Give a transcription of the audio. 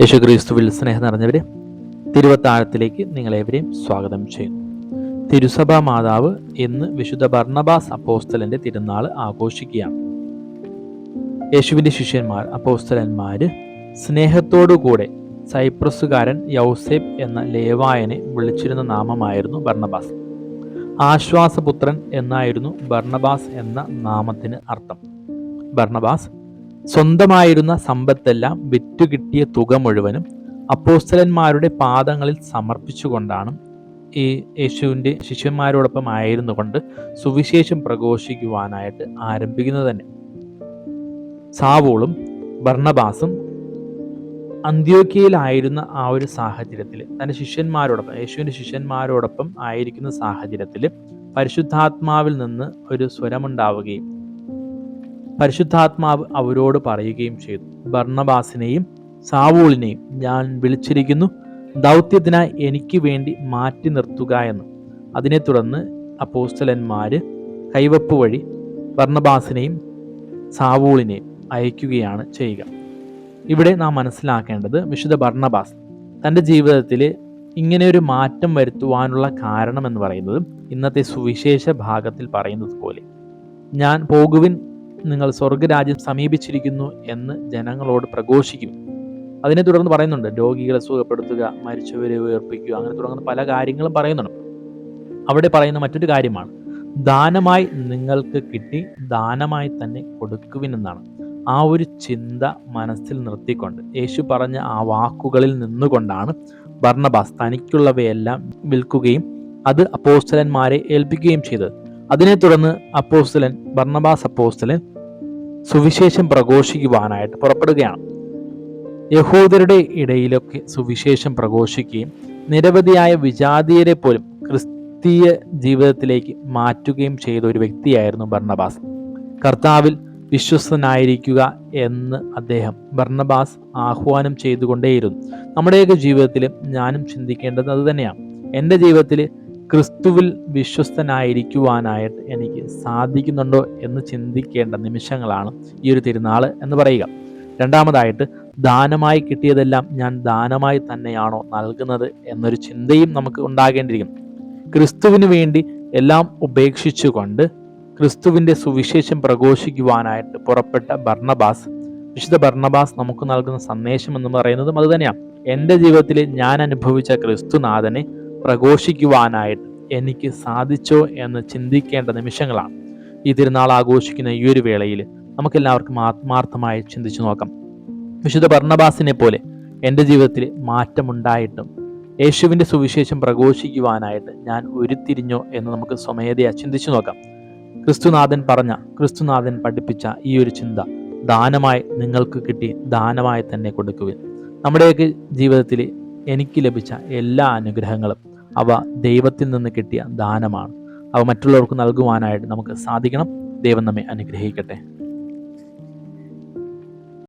യേശുക്രിസ്തുവിൽ സ്നേഹം നിറഞ്ഞവരെ തിരുവത്താഴത്തിലേക്ക് നിങ്ങളേവരെയും സ്വാഗതം ചെയ്യുന്നു. തിരുസഭാ മാതാവ് ഇന്ന് വിശുദ്ധ ഭർണബാസ് അപ്പോസ്തലന്റെ തിരുനാൾ ആഘോഷിക്കുകയാണ്. യേശുവിന്റെ ശിഷ്യന്മാർ അപ്പോസ്തലന്മാര് സ്നേഹത്തോടുകൂടെ സൈപ്രസുകാരൻ യൗസേബ് എന്ന ലേവായനെ വിളിച്ചിരുന്ന നാമമായിരുന്നു ഭർണബാസ് ആശ്വാസപുത്രൻ എന്നായിരുന്നു ഭർണബാസ് എന്ന നാമത്തിന് അർത്ഥം. ഭർണബാസ് സ്വന്തമായിരുന്ന സമ്പത്തെല്ലാം വിറ്റുകിട്ടിയ തുക മുഴുവനും അപ്പോസ്തലന്മാരുടെ പാദങ്ങളിൽ സമർപ്പിച്ചുകൊണ്ടാണ് ഈ യേശുവിന്റെ ശിഷ്യന്മാരോടൊപ്പം ആയിരുന്നു കൊണ്ട് സുവിശേഷം പ്രഘോഷിക്കുവാനായിട്ട് ആരംഭിക്കുന്നത് തന്നെ. സാവൂളും ഭർണബാസും അന്ത്യോക്കിയയിലായിരുന്ന ആ ഒരു സാഹചര്യത്തിൽ തന്റെ ശിഷ്യന്മാരോടൊപ്പം യേശുവിന്റെ ശിഷ്യന്മാരോടൊപ്പം ആയിരിക്കുന്ന സാഹചര്യത്തിൽ പരിശുദ്ധാത്മാവിൽ നിന്ന് ഒരു സ്വരമുണ്ടാവുകയും പരിശുദ്ധാത്മാവ് അവരോട് പറയുകയും ചെയ്തു. ഭർണബാസിനെയും സാവൂളിനെയും ഞാൻ വിളിച്ചിരിക്കുന്നു ദൗത്യത്തിനായി എനിക്ക് വേണ്ടി മാറ്റി നിർത്തുക എന്ന്. അതിനെ തുടർന്ന് അപ്പോസ്റ്റലന്മാര് കൈവപ്പ് വഴി ഭർണബാസിനെയും സാവൂളിനെയും അയക്കുകയാണ് ചെയ്യുക. ഇവിടെ നാം മനസ്സിലാക്കേണ്ടത് വിശുദ്ധ ഭർണബാസ് തന്റെ ജീവിതത്തിൽ ഇങ്ങനെ ഒരു മാറ്റം വരുത്തുവാനുള്ള കാരണം എന്ന് പറയുന്നത് ഇന്നത്തെ സുവിശേഷ ഭാഗത്തിൽ പറയുന്നത് പോലെ ഞാൻ പോകുവിൻ നിങ്ങൾ സ്വർഗരാജ്യം സമീപിച്ചിരിക്കുന്നു എന്ന് ജനങ്ങളോട് പ്രഘോഷിക്കും. അതിനെ തുടർന്ന് പറയുന്നുണ്ട് രോഗികളെ സുഖപ്പെടുത്തുക മരിച്ചവരെ ഉയർപ്പിക്കുക അങ്ങനെ തുടങ്ങുന്ന പല കാര്യങ്ങളും പറയുന്നുണ്ട്. അവിടെ പറയുന്ന മറ്റൊരു കാര്യമാണ് ദാനമായി നിങ്ങൾക്ക് കിട്ടി ദാനമായി തന്നെ കൊടുക്കുവിനെന്നാണ്. ആ ഒരു ചിന്ത മനസ്സിൽ നിർത്തിക്കൊണ്ട് യേശു പറഞ്ഞ ആ വാക്കുകളിൽ നിന്നുകൊണ്ടാണ് ഭർണബാസ് തനിക്കുള്ളവയെല്ലാം വിൽക്കുകയും അത് അപ്പോസ്റ്റലന്മാരെ ഏൽപ്പിക്കുകയും ചെയ്തത്. അതിനെ തുടർന്ന് അപ്പോസ്റ്റലൻ ഭർണബാസ് അപ്പോസ്തലൻ സുവിശേഷം പ്രഘോഷിക്കുവാനായിട്ട് പുറപ്പെടുകയാണ്. യഹൂദരുടെ ഇടയിലൊക്കെ സുവിശേഷം പ്രഘോഷിക്കുകയും നിരവധിയായ വിജാതീയരെ പോലും ക്രിസ്തീയ ജീവിതത്തിലേക്ക് മാറ്റുകയും ചെയ്ത ഒരു വ്യക്തിയായിരുന്നു ഭർണബാസ് കർത്താവിൽ വിശ്വസ്തനായിരിക്കുക എന്ന് അദ്ദേഹം ഭർണബാസ് ആഹ്വാനം ചെയ്തുകൊണ്ടേയിരുന്നു. നമ്മുടെയൊക്കെ ജീവിതത്തിൽ ഞാനും ചിന്തിക്കേണ്ടത് അത് തന്നെയാണ്. എന്റെ ജീവിതത്തിൽ ക്രിസ്തുവിൽ വിശ്വസ്തനായിരിക്കുവാനായിട്ട് എനിക്ക് സാധിക്കുന്നുണ്ടോ എന്ന് ചിന്തിക്കേണ്ട നിമിഷങ്ങളാണ് ഈ ഒരു തിരുനാൾ എന്ന് പറയുക. രണ്ടാമതായിട്ട് ദാനമായി കിട്ടിയതെല്ലാം ഞാൻ ദാനമായി തന്നെയാണോ നൽകുന്നത് എന്നൊരു ചിന്തയും നമുക്ക് ഉണ്ടാകേണ്ടിയിരിക്കും. ക്രിസ്തുവിന് വേണ്ടി എല്ലാം ഉപേക്ഷിച്ചുകൊണ്ട് ക്രിസ്തുവിന്റെ സുവിശേഷം പ്രഘോഷിക്കുവാനായിട്ട് പുറപ്പെട്ട ഭർണബാസ് വിശുദ്ധ ഭർണബാസ് നമുക്ക് നൽകുന്ന സന്ദേശം എന്ന് പറയുന്നതും അതുതന്നെയാണ് എന്റെ ജീവിതത്തിൽ ഞാൻ അനുഭവിച്ച ക്രിസ്തുനാഥനെ പ്രഘോഷിക്കുവാനായിട്ട് എനിക്ക് സാധിച്ചോ എന്ന് ചിന്തിക്കേണ്ട നിമിഷങ്ങളാണ്. ഈ തിരുനാൾ ആഘോഷിക്കുന്ന ഈ ഒരു വേളയിൽ നമുക്കെല്ലാവർക്കും ആത്മാർത്ഥമായി ചിന്തിച്ചു നോക്കാം. വിശുദ്ധ ഭർണബാസിനെ പോലെ എന്റെ ജീവിതത്തിൽ മാറ്റമുണ്ടായിട്ടും യേശുവിന്റെ സുവിശേഷം പ്രഘോഷിക്കുവാനായിട്ട് ഞാൻ ഉരുത്തിരിഞ്ഞോ എന്ന് നമുക്ക് സ്വമേധയാ ചിന്തിച്ചു നോക്കാം. ക്രിസ്തുനാഥൻ പറഞ്ഞ ക്രിസ്തുനാഥൻ പഠിപ്പിച്ച ഈ ഒരു ചിന്ത ദാനമായി നിങ്ങൾക്ക് കിട്ടി ദാനമായി തന്നെ കൊടുക്കുക നമ്മുടെയൊക്കെ ജീവിതത്തിൽ എനിക്ക് ലഭിച്ച എല്ലാ അനുഗ്രഹങ്ങളും അവ ദൈവത്തിൽ നിന്ന് കിട്ടിയ ദാനമാണ്. അവ മറ്റുള്ളവർക്ക് നൽകുവാനായിട്ട് നമുക്ക് സാധിക്കണം. ദൈവം നമ്മെ അനുഗ്രഹിക്കട്ടെ.